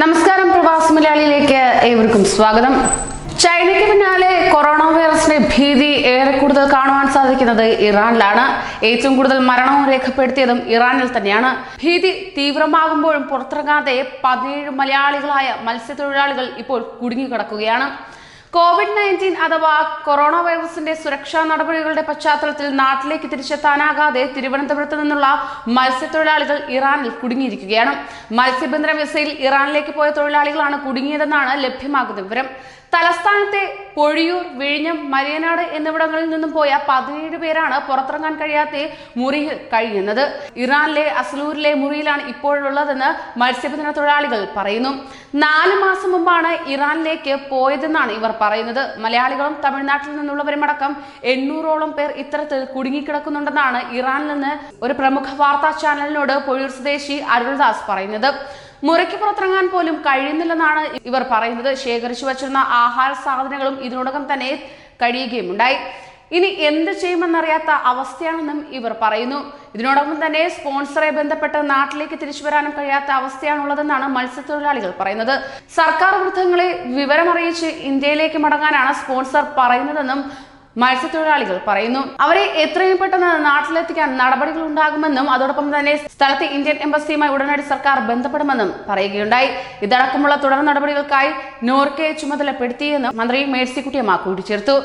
നമസ്കാരം പ്രവാസി മലയാളിയിലേക്ക് ഏവർക്കും സ്വാഗതം. ചൈനയ്ക്ക് പിന്നാലെ കൊറോണ വൈറസിന്റെ ഭീതി ഏറെ കൂടുതൽ കാണുവാൻ സാധിക്കുന്നത് ഇറാനിലാണ്. ഏറ്റവും കൂടുതൽ മരണവും രേഖപ്പെടുത്തിയതും ഇറാനിൽ തന്നെയാണ്. ഭീതി തീവ്രമാകുമ്പോഴും പുറത്തിറങ്ങാതെ പതിനേഴ് മലയാളികളായ മത്സ്യത്തൊഴിലാളികൾ ഇപ്പോൾ കുടുങ്ങിക്കിടക്കുകയാണ്. കോവിഡ് നയന്റീൻ അഥവാ കൊറോണ വൈറസിന്റെ സുരക്ഷാ നടപടികളുടെ പശ്ചാത്തലത്തിൽ നാട്ടിലേക്ക് തിരിച്ചെത്താനാകാതെ തിരുവനന്തപുരത്ത് നിന്നുള്ള മത്സ്യത്തൊഴിലാളികൾ ഇറാനിൽ കുടുങ്ങിയിരിക്കുകയാണ്. മത്സ്യബന്ധന വിസയിൽ ഇറാനിലേക്ക് പോയ തൊഴിലാളികളാണ് കുടുങ്ങിയതെന്നാണ് ലഭ്യമാകുന്ന വിവരം. തലസ്ഥാനത്തെ പൊഴിയൂർ വിഴിഞ്ഞം മരിയനാട് എന്നിവിടങ്ങളിൽ നിന്നും പോയ പതിനേഴ് പേരാണ് പുറത്തിറങ്ങാൻ കഴിയാത്ത മുറിയിൽ കഴിയുന്നത്. ഇറാനിലെ അസ്ലൂരിലെ മുറിയിലാണ് ഇപ്പോഴുള്ളതെന്ന് മത്സ്യബന്ധന തൊഴിലാളികൾ പറയുന്നു. നാല് മാസം മുമ്പാണ് ഇറാനിലേക്ക് പോയതെന്നാണ് ഇവർ പറയുന്നത്. മലയാളികളും തമിഴ്നാട്ടിൽ നിന്നുള്ളവരുമടക്കം എണ്ണൂറോളം പേർ ഇത്തരത്തിൽ കുടുങ്ങിക്കിടക്കുന്നുണ്ടെന്നാണ് ഇറാനിൽ നിന്ന് ഒരു പ്രമുഖ വാർത്താ ചാനലിനോട് പൊഴിയൂർ സ്വദേശി അരുൾദാസ് പറയുന്നത്. മുറയ്ക്ക് പുറത്തിറങ്ങാൻ പോലും കഴിയുന്നില്ലെന്നാണ് ഇവർ പറയുന്നത്. ശേഖരിച്ചു വച്ചിരുന്ന ആഹാര സാധനങ്ങളും ഇതിനോടകം തന്നെ കഴിയുകയും ഉണ്ടായി ഇനി എന്ത് ചെയ്യുമെന്നറിയാത്ത അവസ്ഥയാണെന്നും ഇവർ പറയുന്നു. ഇതിനോടൊപ്പം തന്നെ സ്പോൺസറെ ബന്ധപ്പെട്ട് നാട്ടിലേക്ക് തിരിച്ചു വരാനും കഴിയാത്ത അവസ്ഥയാണുള്ളതെന്നാണ് മത്സ്യത്തൊഴിലാളികൾ പറയുന്നത്. സർക്കാർ വൃദ്ധങ്ങളെ വിവരമറിയിച്ച് ഇന്ത്യയിലേക്ക് മടങ്ങാനാണ് സ്പോൺസർ പറയുന്നതെന്നും മത്സ്യത്തൊഴിലാളികൾ പറയുന്നു. അവരെ എത്രയും പെട്ടെന്ന് നാട്ടിലെത്തിക്കാൻ നടപടികൾ ഉണ്ടാകുമെന്നും അതോടൊപ്പം തന്നെ സ്ഥലത്തെ ഇന്ത്യൻ എംബസിയുമായി ഉടനടി സർക്കാർ ബന്ധപ്പെടുമെന്നും പറയുകയുണ്ടായി. ഇതടക്കമുള്ള തുടർ നടപടികൾക്കായി നോർക്കയെ ചുമതലപ്പെടുത്തിയെന്ന് മന്ത്രി മേഴ്സിക്കുട്ടിയമ്മ കൂട്ടിച്ചേർത്തു.